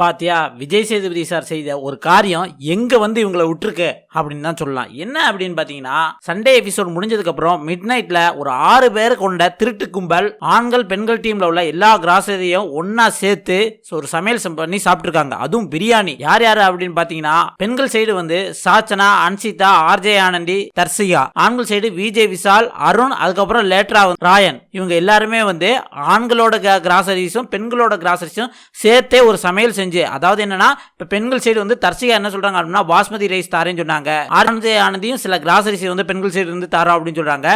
பாத்தியா விஜய் சேதுபதி சார் செய்த ஒரு காரியம் எங்க வந்து இவங்களை விட்டுருக்கு அப்படின்னு தான் சொல்லலாம். என்ன அப்படின்னு பாத்தீங்கன்னா சண்டே எபிசோட் முடிஞ்சதுக்கு அப்புறம் மிட் நைட்ல ஒரு ஆறு பேர் கொண்ட திருட்டு கும்பல் ஆண்கள் பெண்கள் டீம்ல உள்ள எல்லா கிராசரியும் ஒன்னா சேர்த்து ஒரு சமையல் பண்ணி சாப்பிட்டுருக்காங்க. அதுவும் பிரியாணி. யார் யார் அப்படின்னு பாத்தீங்கன்னா பெண்கள் சைடு வந்து சாச்சனா அன்சிதா ஆர்ஜே ஆனந்தி தர்சிகா. ஆண்கள் சைடு விஜய் விஷால் அருண் அதுக்கப்புறம் லேட்ரா ராயன். இவங்க எல்லாருமே வந்து ஆண்களோட கிராசரிஸும் பெண்களோட கிராசரிஸும் சேர்த்தே ஒரு சமையல் செஞ்சு அதாவது என்னன்னா இப்ப பெண்கள் சைடு வந்து தர்சிகா என்ன சொல்றாங்க அப்படின்னா பாஸ்மதி ரைஸ் தாரேன்னு சொன்னாங்க. ஆரஞ்சு ஆனந்தியும் சில கிராசரிஸ் வந்து பெண்கள் சைடு வந்து தரோம் அப்படின்னு சொல்றாங்க.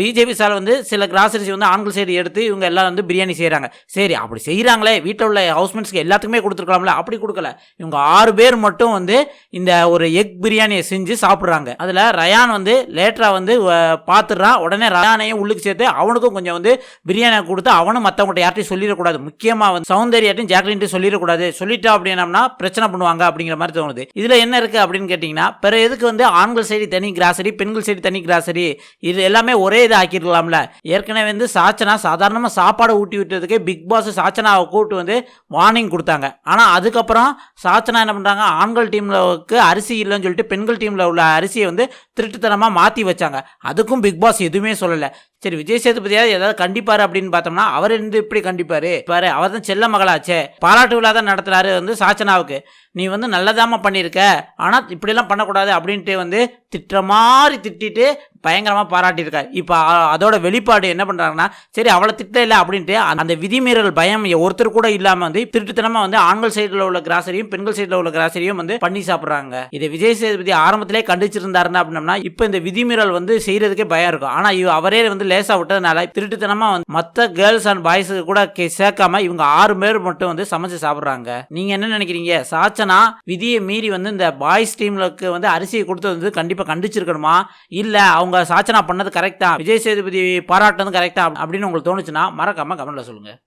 விஜேபி சார் வந்து சில கிராசரிஸ் வந்து ஆண்கள் சைடு எடுத்து இவங்க எல்லாம் வந்து பிரியாணி செய்கிறாங்க சரி அப்படி செய்கிறாங்களே வீட்டில் உள்ள ஹவுஸ்மெண்ட்ஸ்க்கு எல்லாத்துக்குமே கொடுத்துருக்கலாம்ல அப்படி கொடுக்கல. இவங்க ஆறு பேர் மட்டும் வந்து இந்த ஒரு எக் பிரியாணியை செஞ்சு சாப்பிட்றாங்க. அதில் ரயான் வந்து லேட்டராக வந்து பார்த்துடுறான் உடனே ரயானையும் உள்ளுக்கு சேர்த்து அவனுக்கும் கொஞ்சம் வந்து பிரியாணி கொடுத்து அவனும் மற்றவங்கள்ட்ட யார்ட்டையும் சொல்லிடக்கூடாது. முக்கியமாக வந்து சௌந்தர்யாட்டையும் ஜாக்லின்ட்டையும் சொல்லிடக்கூடாது. சொல்லிட்டா அப்படின்னம்னா பிரச்சனை பண்ணுவாங்க அப்படிங்கிற மாதிரி தோணுது. இதில் என்ன இருக்குது அப்படின்னு கேட்டிங்கன்னா பிற எதுக்கு வந்து ஆண்கள் சைடு தனி கிராசரி பெண்கள் சைடு தனி கிராசரி இது எல்லாமே ஒரே இதை ஆக்கிடலாம்ல ஏற்கனவே வந்து சாச்சனா சாதாரணமாக சாப்பாடு ஊட்டி விட்டதுக்கே பிக் பாஸ் சாச்சனாவை கூப்பிட்டு வந்து வார்னிங் கொடுத்தாங்க. ஆனால் அதுக்கப்புறம் சாச்சனா என்ன பண்ணுறாங்க ஆண்கள் டீமில் அரிசி இல்லைன்னு சொல்லிட்டு பெண்கள் டீமில் உள்ள அரிசியை வந்து திருட்டுத்தனமாக மாற்றி வச்சாங்க. அதுக்கும் பிக் பாஸ் எதுவுமே சொல்லலை. சரி விஜய் சேதுபதியாவது ஏதாவது கண்டிப்பாரு அப்படின்னு பார்த்தோம்னா அவர் இருந்து இப்படி கண்டிப்பாரு. பாரு அவர் தான் செல்ல மகளாச்சே. பாராட்டு விழா தான் நடத்துறாரு வந்து சாச்சனாவுக்கு. நீ வந்து நல்லதாம பண்ணியிருக்க. ஆனால் இப்படிலாம் பண்ணக்கூடாது அப்படின்ட்டு வந்து திட்டுற மாதிரி திட்டிட்டு பயங்கரமாக பாராட்டியிருக்காரு. இப்போ அதோட வெளிப்பாடு என்ன பண்ணுறாங்கன்னா சரி அவளை திட்ட இல்லை அப்படின்ட்டு அந்த- விதிமீறல் பயம் ஒருத்தர் கூட இல்லாமல் வந்து திருட்டுத்தனமாக வந்து ஆண்கள் சைடில் உள்ள கிராசரியும் பெண்கள் சைடில் உள்ள கிராசரியும் வந்து பண்ணி சாப்பிட்றாங்க. இதை விஜய் சேதுபதி ஆரம்பத்திலே கண்டிச்சிருந்தாருன்னா அப்படின்னா இப்போ இந்த விதிமீறல் வந்து செய்கிறதுக்கே பயம் இருக்கும். ஆனால் இவ அவரே வந்து லேசாக விட்டதுனால திருட்டுத்தனமாக வந்து மற்ற கேர்ள்ஸ் அண்ட் பாய்ஸுக்கு கூட சேர்க்காம இவங்க ஆறு பேர் மட்டும் வந்து சமைச்சு சாப்பிட்றாங்க. நீங்கள் என்ன நினைக்கிறீங்க? சாச்சனா விதியை மீறி வந்து இந்த பாய்ஸ் டீம்லுக்கு வந்து அரிசியை கொடுத்தது வந்து கண்டிப்பாக கண்டிச்சிருக்கணுமா? இல்லை அவங்க சாச்சனா பண்ணது கரெக்டாக விஜய் சேதுபதி பாராட்டினது கரெக்டாக அப்படின்னு உங்களுக்கு தோணுச்சுன்னா மறக்காமல் கமெண்ட்ல சொல்லுங்க.